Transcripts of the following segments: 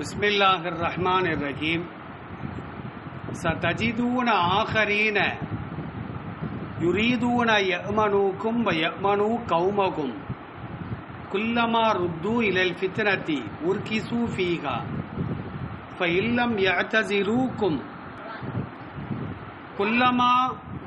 பிஸ்மில்லாஹிர் ரஹ்மான் ரஹீம் ச தஜிதூன ஆஹரீன யுரீதூன யமனூக்கும் யமனு கௌமகும். குல்லமா ருத்து இலல் ஃபித்னதி உர்கிசு ஃபீஹா. ஃபஇல்லம் யஅதஸிரூக்கும் குல்லமா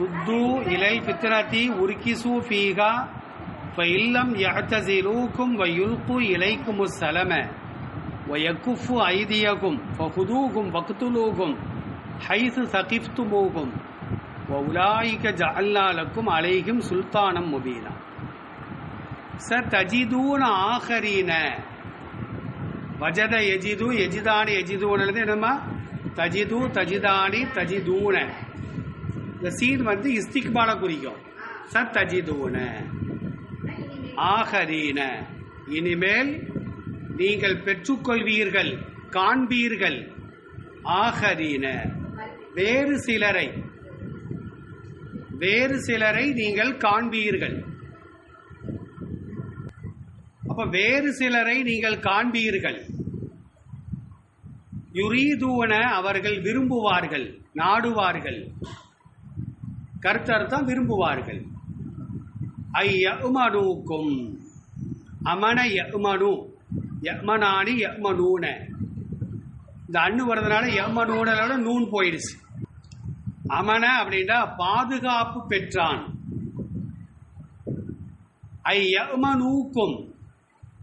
ருத்து இலல் ஃபித்னதி உர்கிசு ஃபீஹா. ஃபஇல்லம் யஅதஸிரூக்கும் வயுல்கு இலைக்கும் சலம. ஒயக்குஃபு ஐதியகும் ஃபஹுதூகும் வக்துலூகும் ஹைசு சகிஃப்துமூகும் ஒ உலாயிக ஜல்லாலக்கும் அலைகும் சுல்தானம் முபீனா ச தஜிதூன ஆஹரீன வஜத எஜிது எஜிதானி எஜிதூனது என்னமா தஜிது தஜிதானி தஜிதூன இந்த சீன் வந்து இஸ்திக்பால குறிக்கும். ச தஜிதூன ஆஹரீன இனிமேல் நீங்கள் பெற்றுக்கொள்வீர்கள் காண்பீர்கள். ஆகரீன வேறு சிலரை வேறு சிலரை நீங்கள் காண்பீர்கள். அப்ப வேறு சிலரை நீங்கள் காண்பீர்கள். யுரீதூன அவர்கள் விரும்புவார்கள் நாடுவார்கள். கர்த்தர் தான் விரும்புவார்கள். ஐயமனுக்கும் அமன யமனு யமனானி யமனூன. இந்த அண்ணு வர்றதுனால யமனூனோட நூன் போயிடுச்சு. அமன அப்படின்னா பாதுகாப்பு பெற்றான். ஐயமனூக்கும்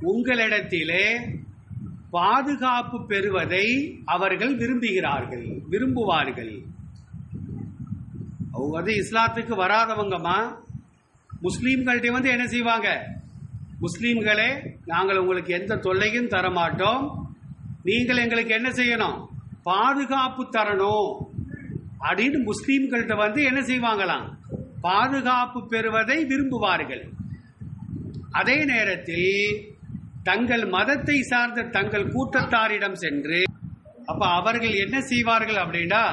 உங்களிடத்திலே பாதுகாப்பு பெறுவதை அவர்கள் விரும்புகிறார்கள் விரும்புவார்கள். அவங்க வந்து இஸ்லாத்துக்கு வராதவங்கம்மா. முஸ்லீம்கள்ட்ட வந்து என்ன செய்வாங்க? முஸ்லீம்களே நாங்கள் உங்களுக்கு எந்த தொல்லையும் தர மாட்டோம் நீங்கள் எங்களுக்கு என்ன செய்யணும்? பாதுகாப்பு தரணும். அப்படின்னு முஸ்லீம்கள்ட்ட வந்து என்ன செய்வாங்களாம்? பாதுகாப்பு பெறுவதை விரும்புவார்கள். அதே நேரத்தில் தங்கள் மதத்தை சார்ந்த தங்கள் கூட்டத்தாரிடம் சென்று அப்ப அவர்கள் என்ன செய்வார்கள் அப்படின்னா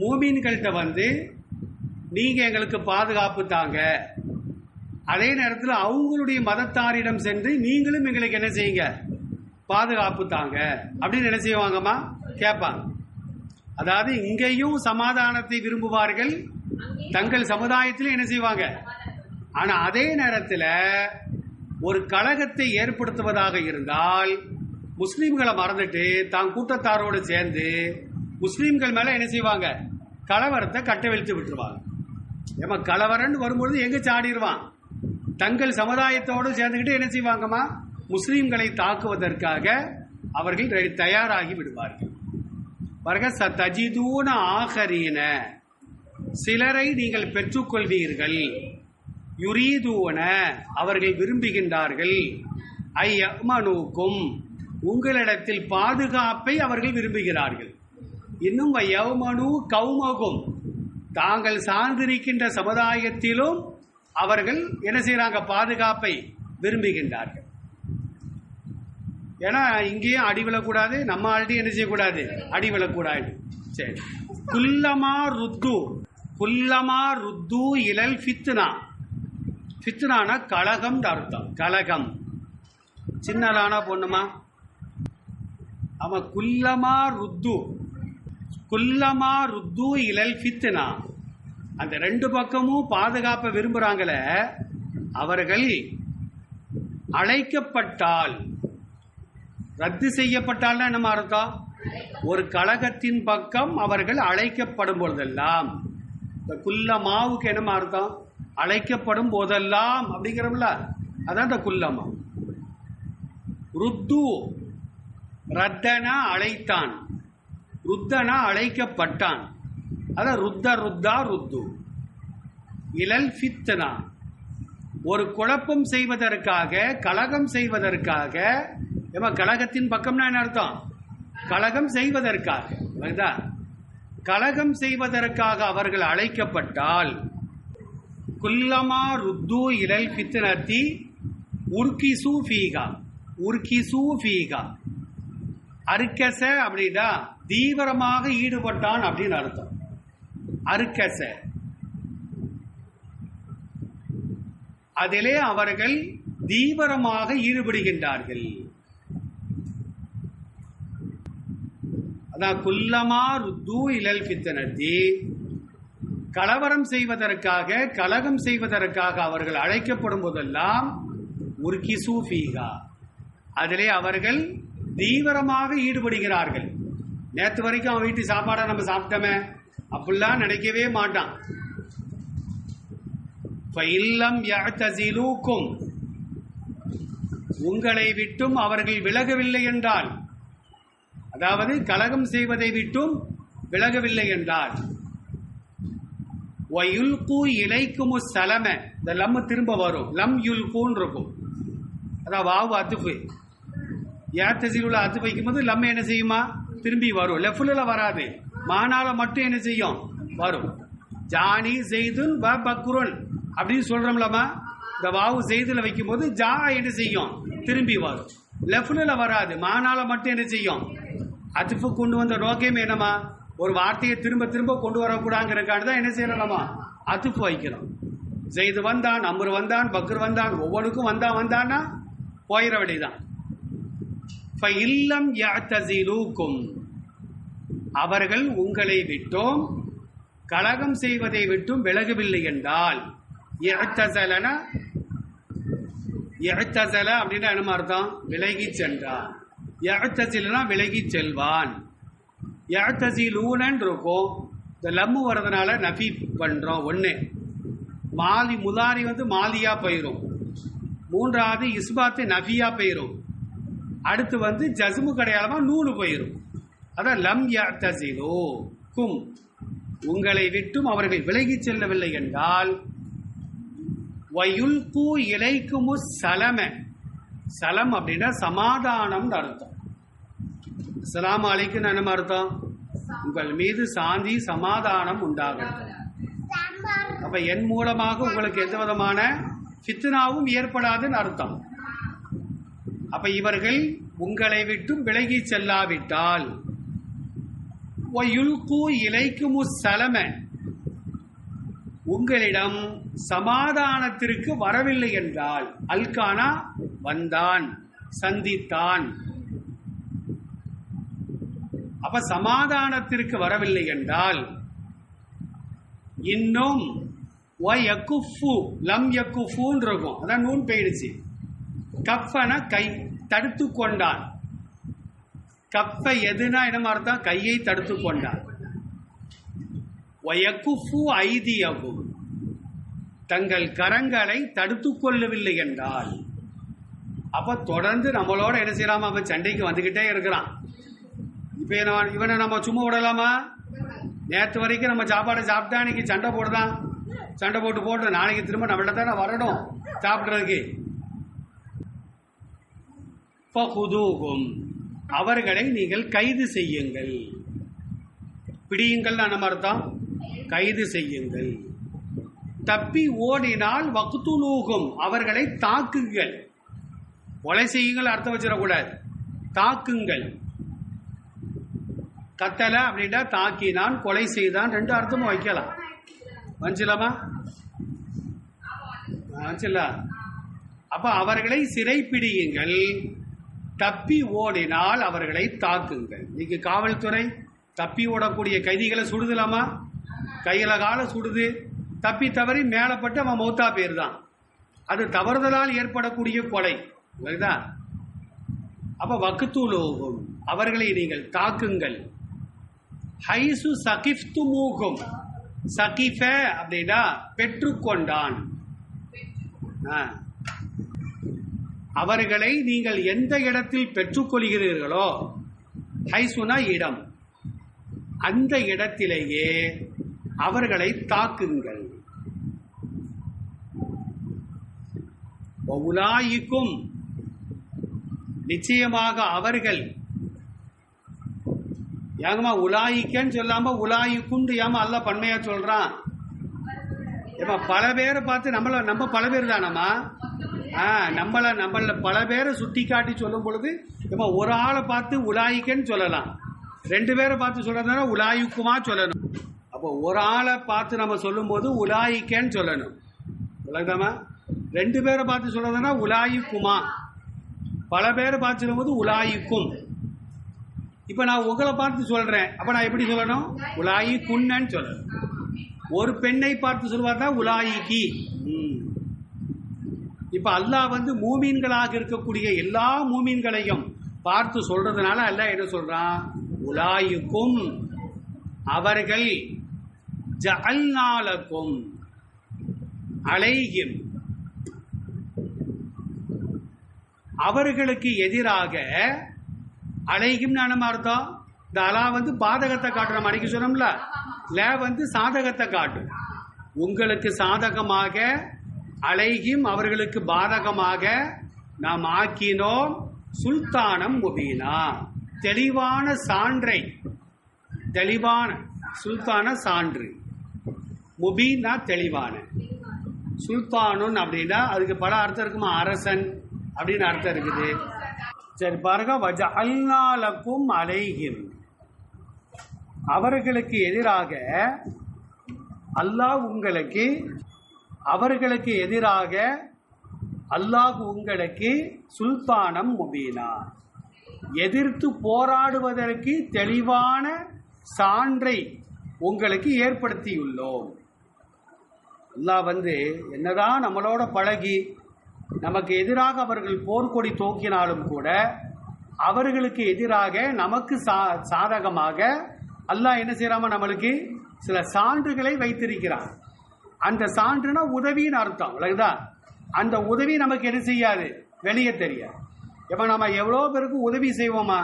மூமீன்கள்ட்ட வந்து நீங்க எங்களுக்கு பாதுகாப்பு தாங்க. அதே நேரத்தில் அவங்களுடைய மதத்தாரிடம் சென்று நீங்களும் எங்களுக்கு என்ன செய்யுங்க? பாதுகாப்பு தாங்க. அப்படின்னு என்ன செய்வாங்கம்மா? கேட்பாங்க. அதாவது இங்கேயும் சமாதானத்தை விரும்புவார்கள். தங்கள் சமுதாயத்திலும் என்ன செய்வாங்க? ஆனால் அதே நேரத்தில் ஒரு கழகத்தை ஏற்படுத்துவதாக இருந்தால் முஸ்லீம்களை மறந்துட்டு தான் கூட்டத்தாரோடு சேர்ந்து முஸ்லீம்கள் மேலே என்ன செய்வாங்க? கலவரத்தை கட்டவிழ்த்து விட்டுருவாங்க. ஏமா கலவரன்னு வரும்பொழுது எங்கே சாடிடுவான் தங்கள் சமுதாயத்தோடு சேர்ந்துக்கிட்டு என்ன செய்வாங்கம்மா? முஸ்லீம்களை தாக்குவதற்காக அவர்கள் தயாராகி விடுவார்கள். வருக ச ஆகரீன சிலரை நீங்கள் பெற்றுக்கொள்வீர்கள். யுரீதூன. அவர்கள் விரும்புகின்றார்கள். ஐயமனுக்கும். உங்களிடத்தில் பாதுகாப்பை அவர்கள் விரும்புகிறார்கள். இன்னும் யவமனு கௌமகும். தாங்கள் சார்ந்திருக்கின்ற சமுதாயத்திலும் அவர்கள் என்ன செய்கிறாங்க பாதுகாப்பை விரும்புகின்றார்கள். ஏன்னா இங்கேயும் அடி விழக்கூடாது நம்ம ஆள்கிட்டையும் என்ன செய்யக்கூடாது? அடி விழக்கூடாது. சரி. குல்லமா ருத்து குல்லமா ருத்து இலல் ஃபித்னா. ஃபித்னானா கலகம் அர்த்தம். கலகம். சின்னலானா பொண்ணுமா அவன் குல்லமா ருத்து குல்லமா ருத்து இலல் ஃபித்னா. அந்த ரெண்டு பக்கமும் பாதுகாப்பை விரும்புறாங்களே அவர்கள் அழைக்கப்பட்டால் ரத்து செய்யப்பட்டால்னா என்ன அர்த்தம்? ஒரு கழகத்தின் பக்கம் அவர்கள் அழைக்கப்படும் போதெல்லாம் இந்த குல்ல மாவுக்கு என்ன அர்த்தம்? அழைக்கப்படும் போதெல்லாம் அப்படிங்கிறோம்ல அதான் இந்த குல்லமா ருத்து ரத்தனா அழைத்தான். ருத்தனா அழைக்கப்பட்டான். அதான் ருத்த ருத்தா ருத்து. இலல் ஃபித்னா. ஒரு குழப்பம் செய்வதற்காக கலகம் செய்வதற்காக ஏமா கலகத்தின் பக்கம்னா என்ன அர்த்தம்? கலகம் செய்வதற்காக புரியுதா? கலகம் செய்வதற்காக அவர்கள் அழைக்கப்பட்டால் குல்லமா ருத்து இலல் ஃபித்னத்தி உர்கிசு ஃபீகா. உர்கிசு ஃபீகா. அர்க்கச அப்படின்னா தீவிரமாக ஈடுபட்டான் அப்படின்னு அர்த்தம். அருக்கச. அதிலே அவர்கள் தீவிரமாக ஈடுபடுகின்றார்கள். அதான் குல்லமா ருத்து இழல் பித்தனத்தி கலவரம் செய்வதற்காக கலகம் செய்வதற்காக அவர்கள் அழைக்கப்படும் போதெல்லாம் உர்கி சூஃபீகா அதிலே அவர்கள் தீவிரமாக ஈடுபடுகிறார்கள். நேற்று வரைக்கும் அவன் வீட்டு சாப்பாடை நம்ம சாப்பிட்டோமே. அப்படிலாம் நினைக்கவே மாட்டான். இல்லம் யாத்தசிலூக்கும் உங்களை விட்டும் அவர்கள் விலகவில்லை என்றால் அதாவது கலகம் செய்வதை விட்டும் விலகவில்லை என்றால் வயுல்கு இலைக்குமு சலம. இந்த லம் திரும்ப வரும். லம் யுல்குன்னு இருக்கும் அதான் வாவு அத்துப்பு ஏத்தசில் உள்ள அத்து வைக்கும்போது லம் என்ன செய்யுமா? திரும்பி வரும். லெஃப்டில் வராது. மானாவை மட்டும் என்ன செய்யும்? வரும். ஜானி செய்துன் வ பக்ருன். அப்படின்னு சொல்கிறோம்லமா இந்த வாவு செய்துல வைக்கும்போது ஜா என்ன செய்யும்? திரும்பி வரும். லெஃப்டில் வராது. மானால மட்டும் என்ன செய்யும்? அத்துப்பு கொண்டு வந்த நோக்கமே என்னமா ஒரு வார்த்தையை திரும்ப திரும்ப கொண்டு வரக்கூடாங்கிறக்காண்டு தான் என்ன செய்யலாமா அத்துப்பு வைக்கிறோம் ஜெயிது வந்தான் அம்பர் வந்தான் பக்ர் வந்தான் ஒவ்வொன்றுக்கும் வந்தான் வந்தான்னா போயிட வேண்டியதான் இல்லம் யாத்தசிலூக்கும் அவர்கள் உங்களை விட்டோம். கலகம் செய்வதை விட்டும் விலகவில்லை என்றால் இழத்தசலன இழத்தசல அப்படின்னா என்ன அர்த்தம்? விலகி சென்றான். இழத்தசிலனா விலகி செல்வான். இழத்தசிலூனன் இருக்கும். இந்த லம்மு வர்றதுனால நஃபி பண்ணுறோம் ஒன்று மாலி முதாரி வந்து மாலியாக போயிரும். மூன்றாவது இஸ்பாத்து நஃபியாக போயிரும். அடுத்து வந்து ஜஸ்மு கடையாளமாக நூலு போயிரும். அதான் லம் யாத்தசிலோ கும் உங்களை விட்டும் அவர்கள் விலகி செல்லவில்லை என்றால் வயுல்கு இலைக்குமு சலம. சலம் அப்படின்னா சமாதானம்னு அர்த்தம். சலாம் அலைக்கும் என்ன அர்த்தம்? உங்கள் மீது சாந்தி சமாதானம் உண்டாகும். அப்ப என் மூலமாக உங்களுக்கு எந்த விதமான ஃபித்னாவும் ஏற்படாதுன்னு அர்த்தம். அப்ப இவர்கள் உங்களை விட்டும் விலகி செல்லாவிட்டால் வயுல்கு இலைக்குமு சலம உங்களிடம் சமாதானத்திற்கு வரவில்லை என்றால் அல்கானா வந்தான் சந்தித்தான். அப்ப சமாதானத்திற்கு வரவில்லை என்றால் இன்னும் ஒ லம் இருக்கும் அதான் நூன் போயிடுச்சு. கஃபன கை தடுத்து கொண்டான் கப்ப எதுனா என்ன அர்த்தம் கையை தடுத்து கொண்டார். வயக்குஃபு ஐதியகும். தங்கள் கரங்களை தடுத்து கொள்ளவில்லை என்றால் அப்ப தொடர்ந்து நம்மளோட என்ன செய்யலாமா? அவன் சண்டைக்கு வந்துகிட்டே இருக்கிறான். இப்ப இவனை நம்ம சும்மா விடலாமா? நேற்று வரைக்கும் நம்ம சாப்பாடை சாப்பிட்டா இன்னைக்கு சண்டை போடுதான். சண்டை போட்டு போட்டு நாளைக்கு திரும்ப நம்மள்ட்ட தானே வரணும் சாப்பிட்றதுக்கு. ஃபகுதூகும். அவர்களை நீங்கள் கைது செய்யுங்கள். பிடியுங்கள் நம்ம அர்த்தம் கைது செய்யுங்கள். தப்பி ஓடினால் வக்துலூகும். அவர்களை தாக்குங்கள். கொலை செய்யுங்கள் அர்த்தம் வச்சிடக்கூடாது. தாக்குங்கள். கத்தல அப்படின்னா தாக்கினான் கொலை செய்தான் ரெண்டு அர்த்தமும் வைக்கலாம். வந்துலாமா வஞ்சிலா? அப்போ அவர்களை சிறைப்பிடியுங்கள். தப்பி ஓடினால் அவர்களை தாக்குங்கள். இன்னைக்கு காவல்துறை தப்பி ஓடக்கூடிய கைதிகளை சுடுதலாமா? கையில கால சுடுது. தப்பி தவறி மேலப்பட்டு அவன் மௌத்தா பேர் தான் அது தவறுதலால் ஏற்படக்கூடிய கொலை. புரியுதா? அப்ப வக்குத்துலோகும் அவர்களை நீங்கள் தாக்குங்கள். ஹைசு சகிஃப்து மூகும். சகிஃப அப்படின்னா பெற்றுக்கொண்டான். ஆ. அவர்களை நீங்கள் எந்த இடத்தில் பெற்றுக்கொள்கிறீர்களோ ஹைசுனா இடம். அந்த இடத்திலேயே அவர்களை தாக்குங்கள். உலாயிக்கும் நிச்சயமாக அவர்கள். ஏங்கம்மா உலாயிக்கன்னு சொல்லாம உலாயிக்குண்டு ஏமா அல்ல பன்மையா சொல்றான். ஏமா பல பேரை பார்த்து நம்மள நம்ம பல பேர் தானம்மா? நம்மளை நம்மள பல பேரை சுட்டி காட்டி சொல்லும் பொழுது ஏமா ஒரு ஆளை பார்த்து உலாயிக்கன்னு சொல்லலாம். ரெண்டு பேரை பார்த்து சொல்கிறதுனா உலாயுக்குமா சொல்லணும். அப்போ ஒரு ஆளை பார்த்து நம்ம சொல்லும்போது உலாயிக்கன்னு சொல்லணும். உலகமா ரெண்டு பேரை பார்த்து சொல்கிறதுனா உலாயுக்குமா? பல பேரை பார்த்து சொல்லும்போது உலாயுக்கும். இப்போ நான் உங்களை பார்த்து சொல்கிறேன் அப்போ நான் எப்படி சொல்லணும்? உலாயி குன்னன்னு சொல்லணும். ஒரு பெண்ணை பார்த்து சொல்வார் தான் உலாயிக்கி. ம். இப்போ அல்லாஹ் வந்து மூமீன்களாக இருக்கக்கூடிய எல்லா மூமீன்களையும் பார்த்து சொல்றதுனால அல்லாஹ் என்ன சொல்றான்? உலாயுக்கும். அவர்கள் ஜல்நாளக்கும் அலைகிம் அவர்களுக்கு எதிராக அலைகிம் நம்ம அர்த்தம்? இந்த அலா வந்து பாதகத்தை காட்டுற மணிக்கு சொன்னோம்ல. ல வந்து சாதகத்தை காட்டும். உங்களுக்கு சாதகமாக அலைகிம் அவர்களுக்கு பாதகமாக நாம் ஆக்கினோம் சுல்தானம் முபீனா. தெளிவான சான்றை. தெளிவான சுல்தான சான்று. முபீனா தெளிவான. சுல்தானுன் அப்படின்னா அதுக்கு பல அர்த்தம் இருக்குமா? அரசன் அப்படின்னு அர்த்தம் இருக்குது. சரி பாருங்க. வஜ அல்நாலக்கும் அலைகிம். அவர்களுக்கு எதிராக அல்லாஹ் உங்களுக்கு அவர்களுக்கு எதிராக அல்லாஹ் உங்களுக்கு சுல்தானம் முபீனா. எதிர்த்து போராடுவதற்கு தெளிவான சான்றை உங்களுக்கு ஏற்படுத்தியுள்ளோம். அல்லாஹ் வந்து என்னதான் நம்மளோட பழகி நமக்கு எதிராக அவர்கள் போர்க்கொடி தூக்கினாலும் கூட அவர்களுக்கு எதிராக நமக்கு சா சாதகமாக அல்லாஹ் என்ன செய்யறாம நம்மளுக்கு சில சான்றுகளை வைத்திருக்கிறான். அந்த சான்றுனா உதவின்னு அர்த்தம். விளக்குதா? அந்த உதவி நமக்கு என்ன செய்யாது? வெளியே தெரியாது. இப்போ நம்ம எவ்வளோ பேருக்கு உதவி செய்வோமா?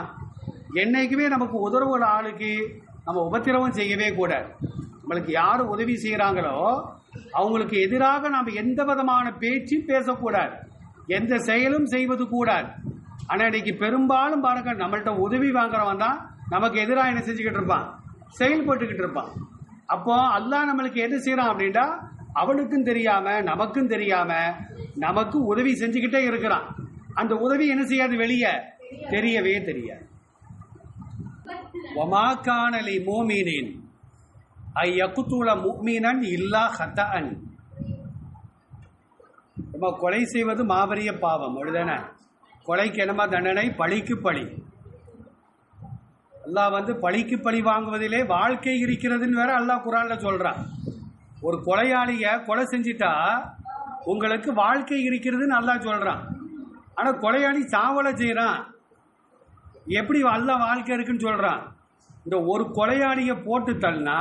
என்னைக்குமே நமக்கு உதவுற ஆளுக்கு நம்ம உபத்திரவம் செய்யவே கூடாது. நம்மளுக்கு யார் உதவி செய்கிறாங்களோ அவங்களுக்கு எதிராக நாம் எந்த விதமான பேச்சும் பேசக்கூடாது. எந்த செயலும் செய்வது கூடாது. ஆனால் இன்னைக்கு பெரும்பாலும் பாருங்கள் நம்மள்ட்ட உதவி வாங்குறவன் தான் நமக்கு எதிராக என்ன செஞ்சுக்கிட்டு இருப்பான்? செயல்பட்டுக்கிட்டு இருப்பான். அப்போ அல்லாஹ் நம்மளுக்கு என்ன செய்யறான் அப்படின்னா அவனுக்கும் தெரியாம நமக்கும் தெரியாம நமக்கு உதவி செஞ்சுக்கிட்டே இருக்கிறான். அந்த உதவி என்ன செய்யாது வெளியே? தெரியவே தெரியாது. ஒமாக்கானலி மோமீனின். ஐ யகுத்துல முக்மீனன் இல்லா ஹத்தஅன் நம்ம கொலை செய்வது மாபெரிய பாவம் அப்படிதானே கொலைக்கு என்னமா தண்டனை? பழிக்கு பழி. அல்லாஹ் வந்து பழிக்கு பழி வாங்குவதிலே வாழ்க்கை இருக்கிறதுன்னு வேற அல்லாஹ் குரானில் சொல்கிறான் ஒரு கொலையாளிய கொலை செஞ்சிட்டா உங்களுக்கு வாழ்க்கை இருக்கிறதுன்னு அல்லாஹ் சொல்கிறான் ஆனால் கொலையாளி சாவலை செய்கிறான் எப்படி அல்லாஹ் வாழ்க்கை இருக்குன்னு சொல்கிறான் இந்த ஒரு கொலையாளியை போட்டு தள்ளினா